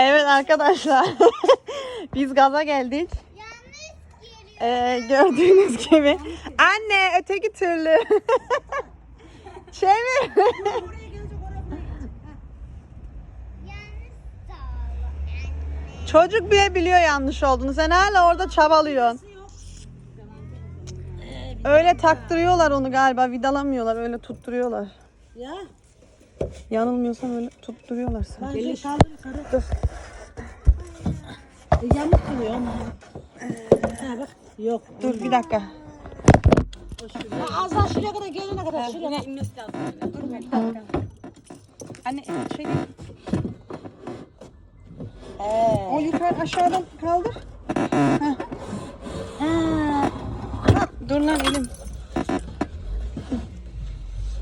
Evet arkadaşlar. Biz gaza geldik. Ee, gördüğünüz gibi. Anne öteki türlü. Çevir. Çocuk bile biliyor yanlış olduğunu. Sen hala orada çabalıyorsun. Öyle taktırıyorlar onu galiba. Vidalamıyorlar. Öyle tutturuyorlar. Ya. Yanılmıyorsam öyle tutturuyorlar sanki. Bence kaldır yukarı. Dur. E, yamuk duruyor ama. Ha bak. Yok. Dur bir dakika. Ha, az daha şuraya kadar gelene kadar. Şuraya. Anne şey He. O yukarı aşağıdan kaldır. Ha. Dur lan elim.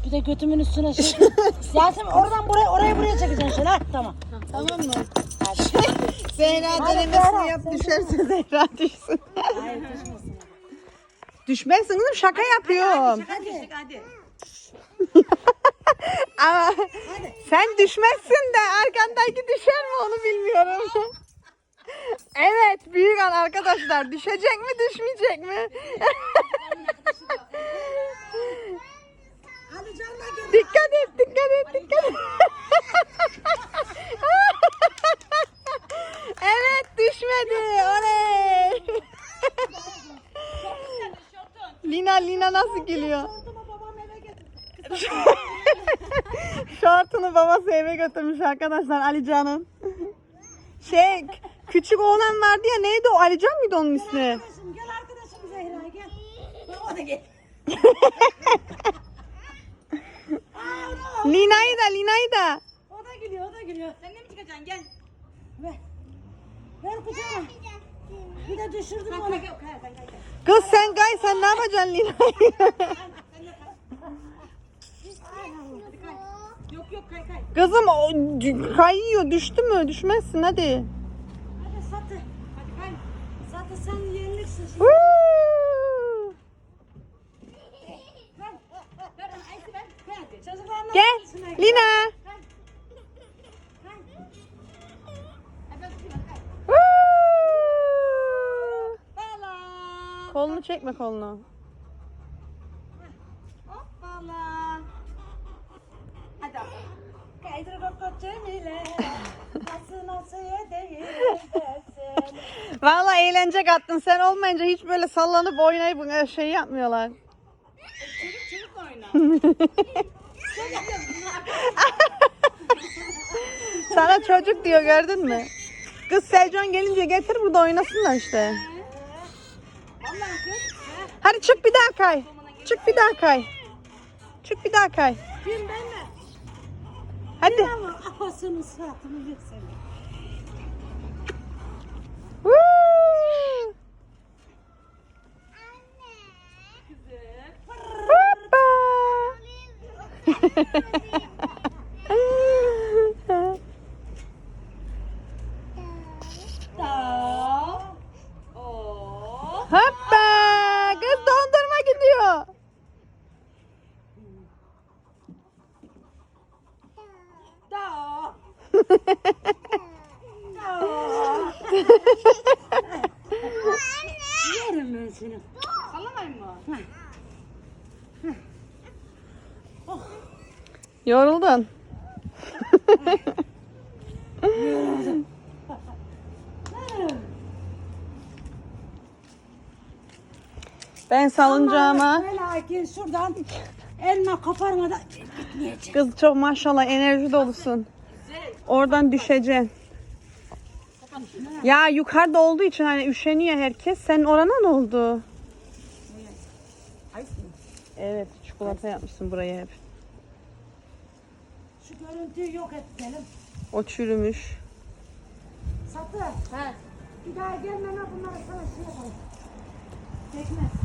Bir de götümün üstüne şey. Yasemin oradan buraya oraya buraya çekeceksin şöyle. Ha, tamam. Tamam mı? Zehra denemesini yap düşerse Zehra düşsün. Düşmezsin kızım şaka yapıyorum. Hadi. Ama sen düşmezsin de arkandaki düşer mi onu bilmiyorum. evet büyük an arkadaşlar düşecek mi düşmeyecek mi? Lina Lina nasıl gülüyor? Şortunu babası eve götürmüş arkadaşlar Alican'ın. Şey küçük oğlan vardı ya neydi o Alican mıydı onun ismi? Arkadaşım gel arkadaşım Zehra gel. Bak o da gel. Lina'yı da Lina'yı da. O da gülüyor, o da gülüyor. Sen de mi çıkacaksın? Gel. Ver. Ver kucağına. Bir de düşürdüm onu. Kız sen gay sen ne yapacaksın Lina'yı? Yok yok kay kay. Kızım o kayıyor düştü mü? Düşmezsin hadi. Hadi Satı. Hadi kay. Satı sen yeniliksin şimdi. Ver. Ver bana Ayşe ver. Kay hadi. Çocuklarla Gel üstüne gel. Lina. Kay. Kay. Hadi ben tutayım, hadi kay. Woo! Hoppala. Kolunu çekme kolunu. Hoppala. Hadi abla. Kaydır kokot Cemile. Nasıl nasıl yedeyim dersin. Vallahi eğlence kattın. Sen olmayınca hiç böyle sallanıp oynayıp e, şey yapmıyorlar. Çocuk çocuk oyna. Sana çocuk diyor gördün mü? Kız Selcan gelince getir burada oynasınlar işte. Hadi çık bir daha kay. Çık bir daha kay. Çık bir daha kay. Kim ben mi? Hadi. Ama afasının suratını. Woo! Hoppa. Tamam. Oo. Hoppa. Kız dondurma gidiyor. Da. Da. Yerim ben seni. Sallamayın mı? Yoruldun. ben salıncağıma gel şuradan elma koparmadan gitmeyecek. kız çok maşallah enerji dolusun. Oradan düşeceksin. Ya yukarıda olduğu için hani üşeniyor herkes. Senin orana ne oldu? Evet çikolata yapmışsın buraya hep. Şu görüntüyü yok edelim. O çürümüş. Satı. He. Bir daha gelmeme bunları sana şey yapalım. Çekmez.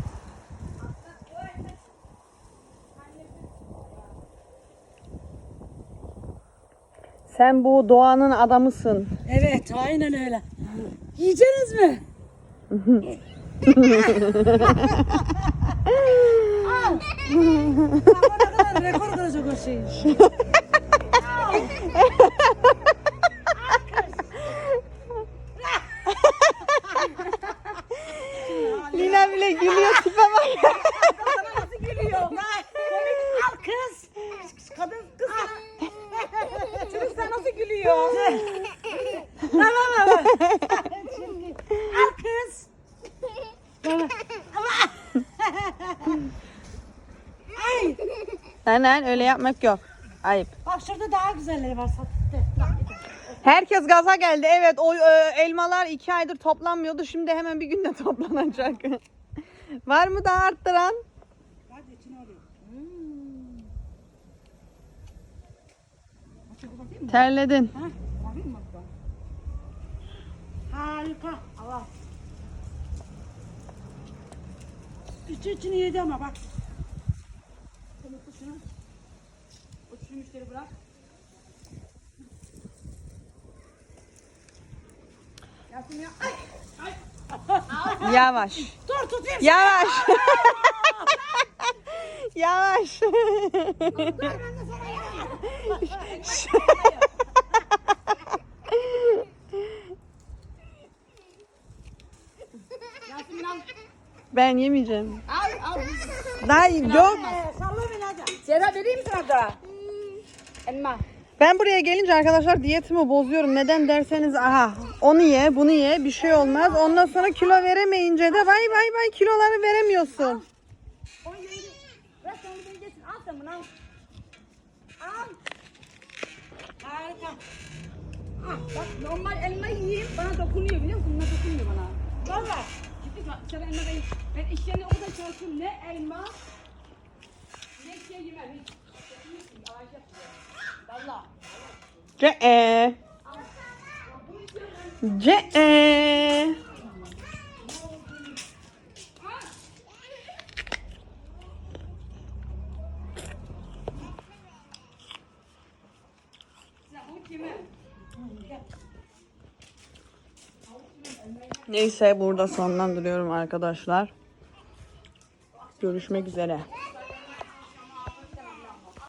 Sen bu doğanın adamısın. Evet aynen öyle. Yiyeceğiniz mi? Al. Sabahına rekor kıracak o şey. Lina bile gülüyor tipe bak. Diyor. tamam ama. Şimdi al kız. Ay. Aynen öyle yapmak yok. Ayıp. Bak şurada daha güzelleri var de. Herkes gaza geldi. Evet o e, elmalar iki aydır toplanmıyordu. Şimdi hemen bir günde toplanacak. Var mı daha arttıran? Hadi içine alayım. Hmm. Mı? Terledin. Ha? Bakayım mı? Harika. Allah. İçi içini yedi ama bak. Otur şunu. Otur şu müşteri bırak. Yasemin ya. Ay. Ay. Yavaş. Dur tutayım. Yavaş. Yavaş. Ben yemeyeceğim. Al al. Daha yok. Cera vereyim sana da. Elma. Ben buraya gelince arkadaşlar diyetimi bozuyorum. Neden derseniz aha onu ye bunu ye bir şey olmaz. Ondan sonra kilo veremeyince de vay vay vay kiloları veremiyorsun. Onu yürü. Bırak onu beni geçsin. Al sen bunu al. Al. Harika. Ah, bak normal elma yiyeyim. Bana dokunuyor biliyor musun? Buna dokunmuyor bana. Valla. Ciddi bak, Sana elma ben, ben iş yerine o kadar çalışıyorum. Ne elma ne şey yemem. Hiç. Valla. Ce. Ce Neyse burada sonlandırıyorum arkadaşlar. Görüşmek üzere.